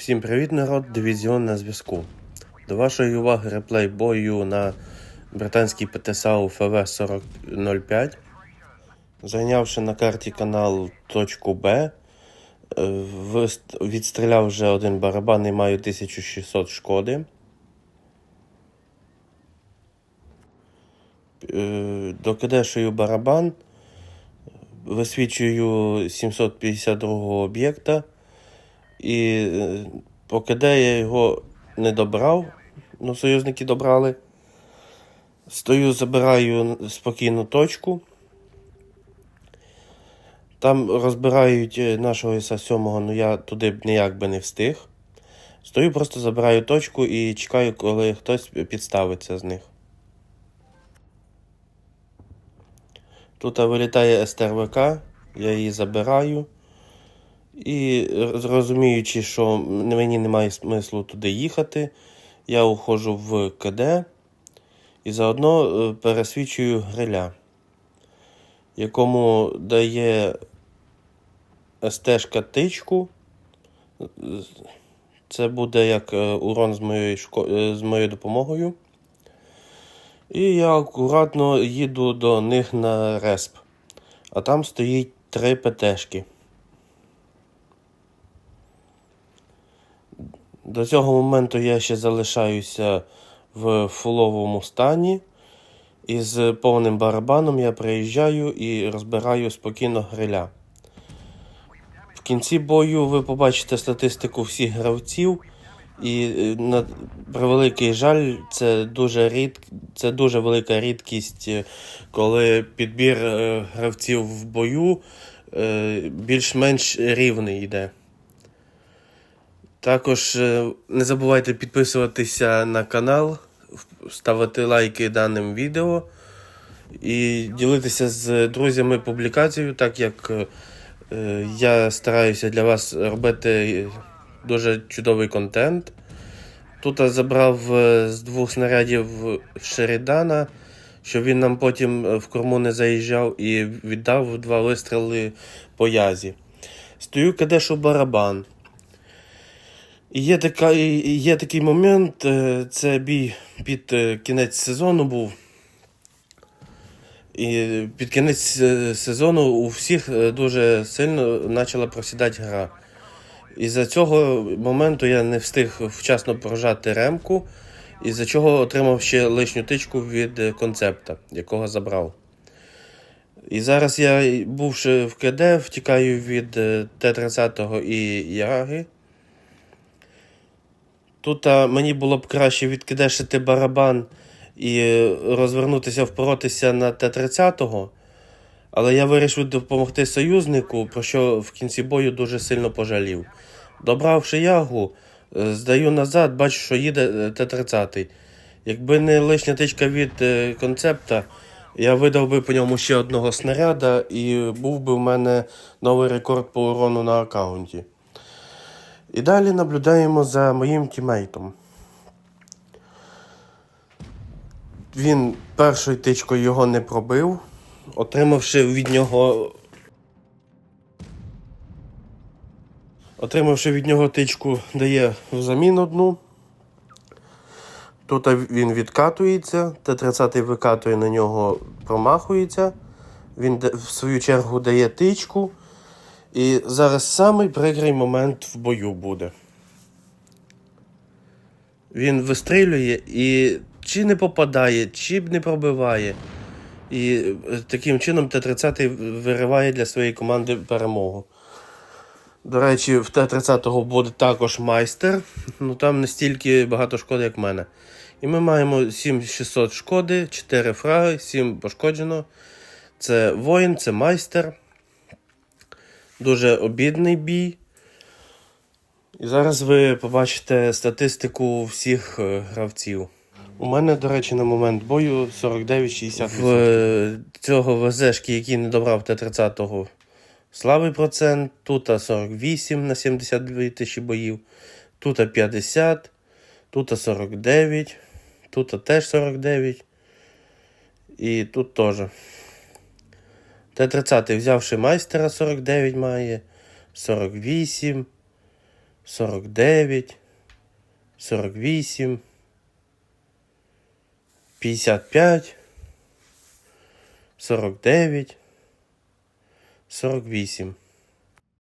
Всім привіт, народ! Дивізіон на зв'язку. До вашої уваги реплей бою на британській ПТСАУ ФВ 4005. Зайнявши на карті канал точку Б, е, відстріляв вже один барабан і маю 1600 шкоди. Е, Докидешую барабан, висвічую 752 об'єкта. І е, поки де я його не добрав, ну союзники добрали. Стою, забираю спокійну точку. Там розбирають е, нашого ІСа-7, ну я туди б ніяк би не встиг. Стою, просто забираю точку і чекаю, коли хтось підставиться з них. Тут вилітає СТРВК, я її забираю. І розуміючи, що мені немає смислу туди їхати, я уходжу в КД і заодно е, пересвічую гриля, якому дає СТшка тичку. Це буде як е, урон з моєю, шко... е, з моєю допомогою. І я акуратно їду до них на респ. А там стоїть три ПТшки. До цього моменту я ще залишаюся в фуловому стані. І з повним барабаном я приїжджаю і розбираю спокійно гриля. В кінці бою ви побачите статистику всіх гравців. І е, на превеликий жаль, це дуже рід... це дуже велика рідкість, е, коли підбір е, гравців в бою більш-менш рівний йде. Також е, не забувайте підписуватися на канал, ставити лайки даним відео і ділитися з друзями публікацією, так як е, я стараюся для вас робити дуже чудовий контент. Тут я забрав е, з двох снарядів Шерідана, щоб він нам потім е, в корму не заїжджав і віддав два вистріли по язі. Стою кадешу барабан. Є, така, є такий момент, е, це бій під е, кінець сезону був. І під кінець е, сезону у всіх дуже сильно почала просідати гра. І за цього моменту я не встиг вчасно прожати ремку, і за чого отримав ще лишню тичку від концепта, якого забрав. І зараз я, бувши в КД, втікаю від е, Т-30 і Яги. Тут а, мені було б краще відкидешити барабан і е, розвернутися, впоротися на Т-30, але я вирішив допомогти союзнику, про що в кінці бою дуже сильно пожалів. Добравши ягу, е, здаю назад, бачу, що їде е, Т-30. Якби не лишня тичка від е, концепта, я видав би по ньому ще одного снаряда і був би в мене новий рекорд по урону на аккаунті. І далі наблюдаємо за моїм тімейтом. Він першою тичкою його не пробив, отримавши від нього. Отримавши від нього тичку, дає взамін одну. Тут він відкатується, Т-30 викатує на нього, промахується. Він в свою чергу дає тичку. І зараз самий прикрий момент в бою буде. Він вистрілює і чи не попадає, чи не пробиває. І е, таким чином Т-30 вириває для своєї команди перемогу. До речі, в Т-30 буде також майстер, ну там не стільки багато шкоди, як в мене. І ми маємо 7600 шкоди, 4 фраги, 7 пошкоджено. Це воїн, це майстер. Дуже обідний бій. І зараз ви побачите статистику всіх е, гравців. У мене, до речі, на момент бою 49-60. В е, цього ВЗшки, який не добрав Т-30-го, слабий процент. Тут 48 на 72 тисячі боїв. Тут 50, тут 49, тут теж 49. І тут теж. Та 30 взявши майстера 49 має, 48, 49, 48, 55, 49, 48.